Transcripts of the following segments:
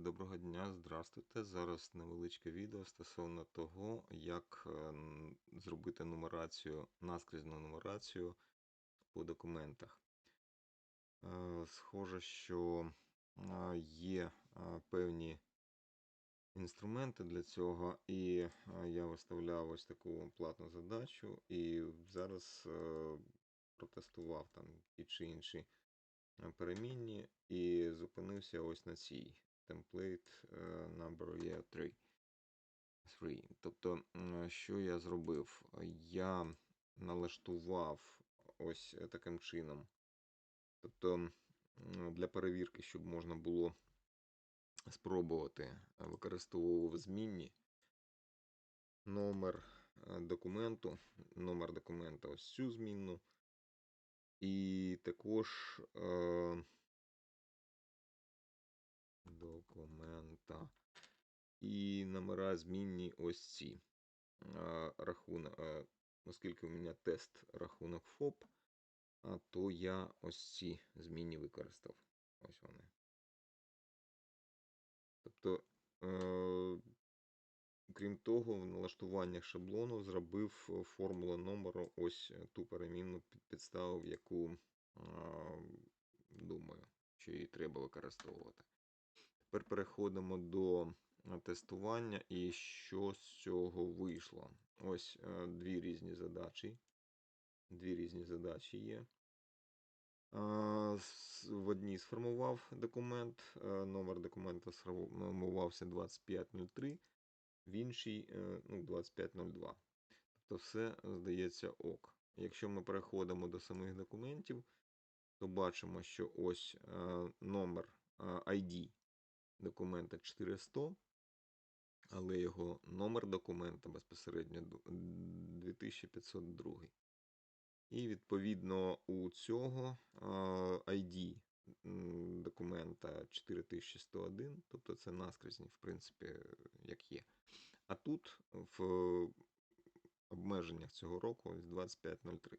доброго дня, здравствуйте. Зараз невеличке відео стосовно того, як е, зробити нумерацію, наскрізну нумерацію по документах. Е, Схоже, що е, є певні інструменти для цього, і я виставляв ось таку платну задачу, і зараз протестував там ті чи інші перемінні і зупинився ось на цій template е, number є 3. 3. Тобто, що я зробив? Я налаштував ось е, таким чином. Тобто, для перевірки, щоб можна було спробувати е, використовував змінні номер документу, номер документа ось цю змінну. І також е, документа. І номера змінні ось ці. Рахунок, оскільки у мене тест рахунок ФОП, то я ось ці змінні використав. Ось вони. Тобто, е, крім того, в налаштуваннях шаблону зробив е, формулу номеру ось ту перемінну під- підставив, яку думаю, що її треба використовувати. Тепер переходимо до е, тестування і що з цього вийшло. Ось е, дві різні задачі. Дві різні задачі є. В одній сформував документ, е, номер документа сформувався 2503, в іншій е, ну, 2502. Тобто все здається ок. Якщо ми переходимо до самих документів, то бачимо, що ось е, номер е, ID документа 400, але його номер документа безпосередньо 2502. І відповідно у цього ID документа 4101, тобто це наскрізні, в принципі, як є. А тут в обмеженнях цього року ось 2503.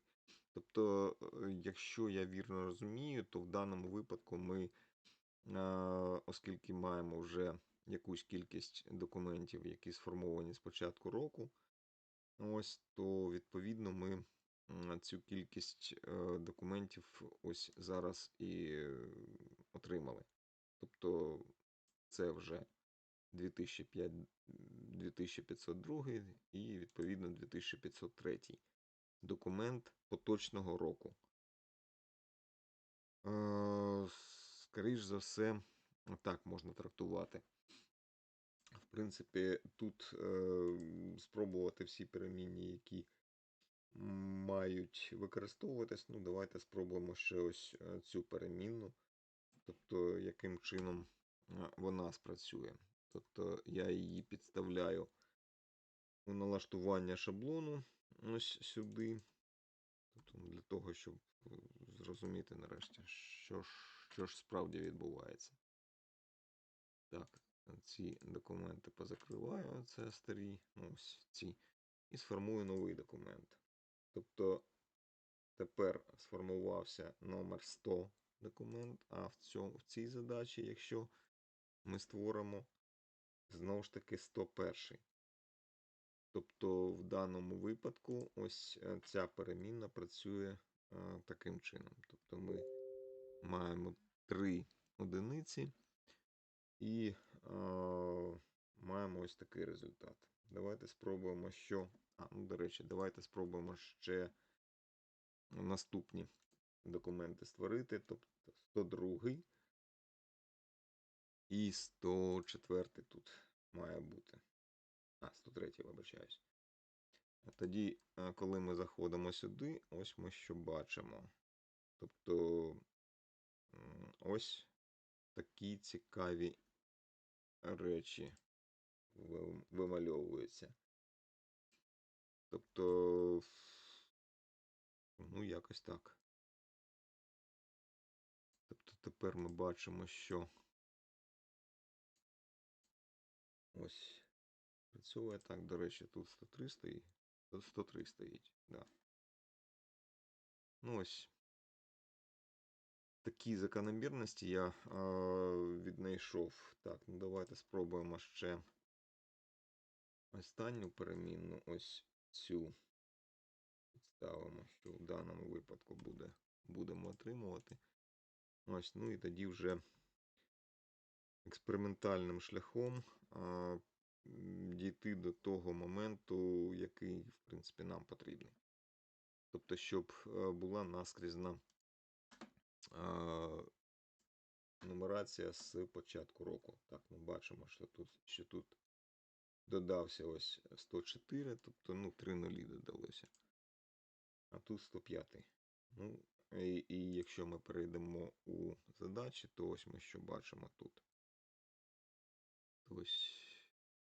Тобто, е, якщо я вірно розумію, то в даному випадку ми, оскільки маємо вже якусь кількість документів, які сформовані з початку року, ось, то відповідно ми цю кількість е, документів ось зараз і е, отримали. Тобто це вже 2005, 2502 і відповідно 2503 документ поточного року. Скоріш за все, так можна трактувати. В принципі, тут е, спробувати всі перемінні, які мають використовуватись. Ну, давайте спробуємо ще ось е, цю перемінну. Тобто, яким чином е, вона спрацює. Тобто я її підставляю у налаштування шаблону ось сюди. Тобто для того, щоб е, зрозуміти нарешті, що ж, що ж справді відбувається. Так, ці документи позакриваю, це старі, ну, ось ці, і сформую новий документ. Тобто тепер сформувався номер 100 документ, а в, цьому, в цій задачі, якщо ми створимо знову ж таки 101. Тобто в даному випадку ось е, ця перемінна працює е, таким чином. Тобто ми маємо три одиниці і е, маємо ось такий результат. Давайте спробуємо, що. А, ну, до речі, давайте спробуємо ще наступні документи створити. Тобто 102 і 104 тут має бути. А, 103, вибачаюсь. Тоді, коли ми заходимо сюди, ось ми що бачимо. Тобто ось такі цікаві речі вимальовуються. Тобто, ну, якось так. Тобто тепер ми бачимо, що ось працює так, до речі, тут 103 стоїть. Тут 103 стоїть, да. Ну ось. такі закономірності я е, віднайшов. Так, ну давайте спробуємо ще останню перемінну, ось цю. Підставимо, що в даному випадку буде, будемо отримувати. Ось, ну і тоді вже експериментальним шляхом а, дійти до того моменту, який, в принципі, нам потрібний. Тобто, щоб е, була наскрізна нумерація з початку року. Так, ми бачимо, що тут, що тут додався ось 104, тобто ну, 3 нулі додалося. А тут 105. Ну, і, і якщо ми перейдемо у задачі, то ось ми що бачимо тут. Ось,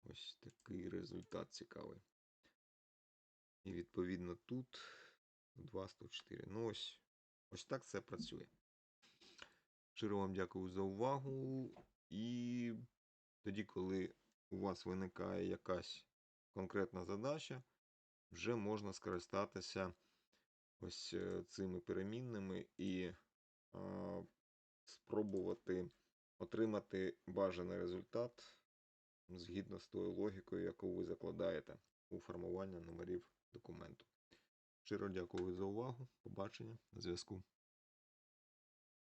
ось такий результат цікавий. І відповідно тут 2, 104. Ну ось, ось так це працює. Щиро вам дякую за увагу. І тоді, коли у вас виникає якась конкретна задача, вже можна скористатися ось е, цими перемінними і а, спробувати отримати бажаний результат згідно з тою логікою, яку ви закладаєте у формування номерів документу. Щиро дякую за увагу. Побачення на зв'язку.